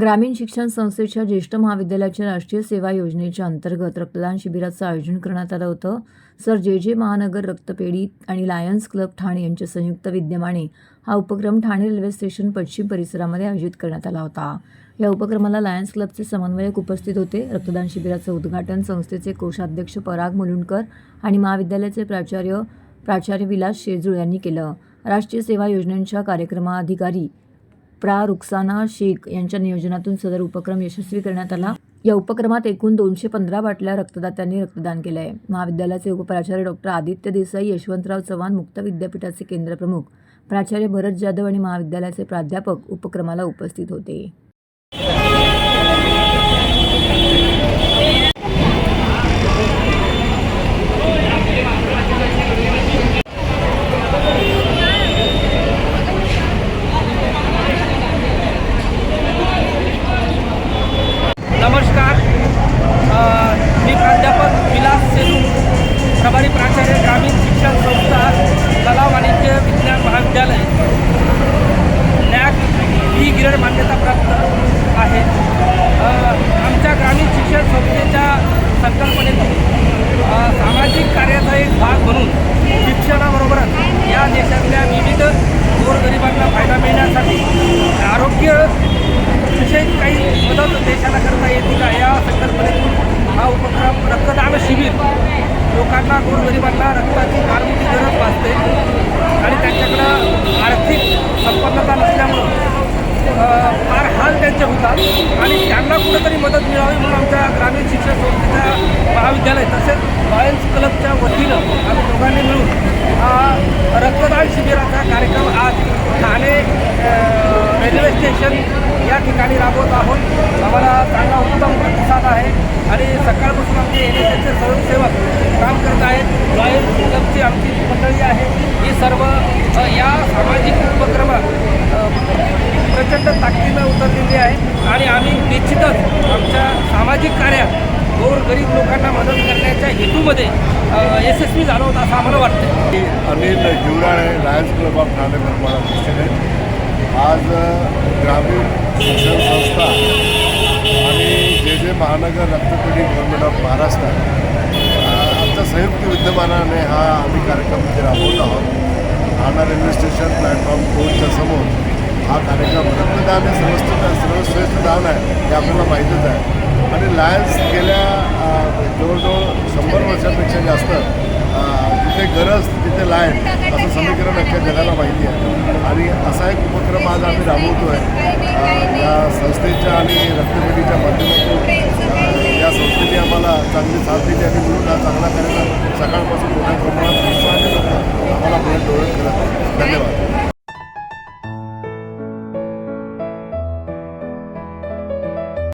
ग्रामीण शिक्षण संस्थेच्या ज्येष्ठ महाविद्यालयाच्या राष्ट्रीय सेवा योजनेच्या अंतर्गत रक्तदान शिबिराचं आयोजन करण्यात आलं होतं. सर जे जे महानगर रक्तपेढी आणि लायन्स क्लब ठाणे यांच्या संयुक्त विद्यमाने हा उपक्रम ठाणे रेल्वे स्टेशन पश्चिम परिसरामध्ये आयोजित करण्यात आला होता. या उपक्रमाला लायन्स क्लबचे समन्वयक उपस्थित होते. रक्तदान शिबिराचं उद्घाटन संस्थेचे कोषाध्यक्ष पराग मुलुंडकर आणि महाविद्यालयाचे प्राचार्य प्राचार्य विलास शेजूळ यांनी केलं. राष्ट्रीय सेवा योजनेच्या कार्यक्रमाधिकारी प्रा. रुक्साना शेख यांच्या नियोजनातून सदर उपक्रम यशस्वी करण्यात आला. या उपक्रमात एकूण दोनशे पंधरा बाटल्या रक्तदात्यांनी रक्तदान केलं आहे महाविद्यालयाचे उपप्राचार्य डॉक्टर आदित्य देसाई यशवंतराव चव्हाण मुक्त विद्यापीठाचे केंद्रप्रमुख प्राचार्य भरत जाधव आणि महाविद्यालयाचे प्राध्यापक उपक्रमाला उपस्थित होते नमस्कार अ, मी प्राध्यापक विलास सेलू प्रभारी प्राचार्य ग्रामीण शिक्षण संस्था कला वाणिज्य विज्ञान महाविद्यालय नॅक ही ग्रेड मान्यताप्राप्त आहे. आमच्या ग्रामीण शिक्षण संस्थेच्या संकल्पनेतून सामाजिक कार्याचा एक भाग म्हणून शिक्षणाबरोबरच या देशातल्या विविध गोरगरिबांना फायदा मिळण्यासाठी आरोग्य विषयी काही मदत देशाला करता येते का या संकल्पनेतून हा उपक्रम रक्तदान शिबिर लोकांना गोरगरिबांना रक्ताची फार मोठी गरज भासते आणि त्यांच्याकडं आर्थिक संपन्नता नसल्यामुळं अ, हाल त्यांचे होतात आणि त्यांना कुठेतरी मदत मिळावी म्हणून आमच्या ग्रामीण शिक्षण संस्थेच्या महाविद्यालय तसेच लॉयन्स क्लबच्या वतीनं आम्ही दोघांनी मिळून हा रक्तदान शिबिराचा कार्यक्रम आज ठाणे रेल्वे स्टेशन या ठिकाणी राबवत आहोत. आम्हाला चांगला उत्तम प्रतिसाद आहे आणि सकाळपासून आमचे एन एस एसचे स्वयंसेवक काम करत आहेत. लॉयन्स क्लबची आमची मंडळी आहे ही सर्व या सामाजिक उपक्रमात प्रचंड ताकदीनं उतरलेली आहे. आणि आम्ही निश्चितच आमच्या सामाजिक कार्यात गोर गरीब लोकांना मदत करण्याच्या हेतूमध्ये यशस्वी झालो होतं असं आम्हाला वाटतं मी Anil Hivrale Lions Club of Thane Parmana आहे आज ग्रामीण शिक्षण संस्था आणि जे जे महानगर रक्तपेढी गव्हर्नमेंट ऑफ महाराष्ट्र आमच्या संयुक्त विद्यमानाने हा आम्ही कार्यक्रम इथे राबवत आहोत. ठाणा रेल्वे स्टेशन प्लॅटफॉर्म दोनच्या समोर हा कार्यक्रम रत्नदा आणि सर्वस्व सर्वश्रेष्ठ धावला आहे हे आपल्याला माहितीच आहे. आणि लायन्स गेल्या जवळजवळ शंभर वर्षापेक्षा जास्त जिथे गरज तिथे लायन असं समीकरण अख्ख्या जगाला माहिती आहे. आणि असा एक उपक्रम आज आम्ही राबवतो आहे या संस्थेच्या आणि रक्तपेढीच्या माध्यमातून. या संस्थेने आम्हाला चांगली साथ दिली आणि म्हणून हा चांगला कार्यक्रम सकाळपासून मोठ्या प्रमाणात उत्साहाने आम्हाला प्रयत्न करत धन्यवाद.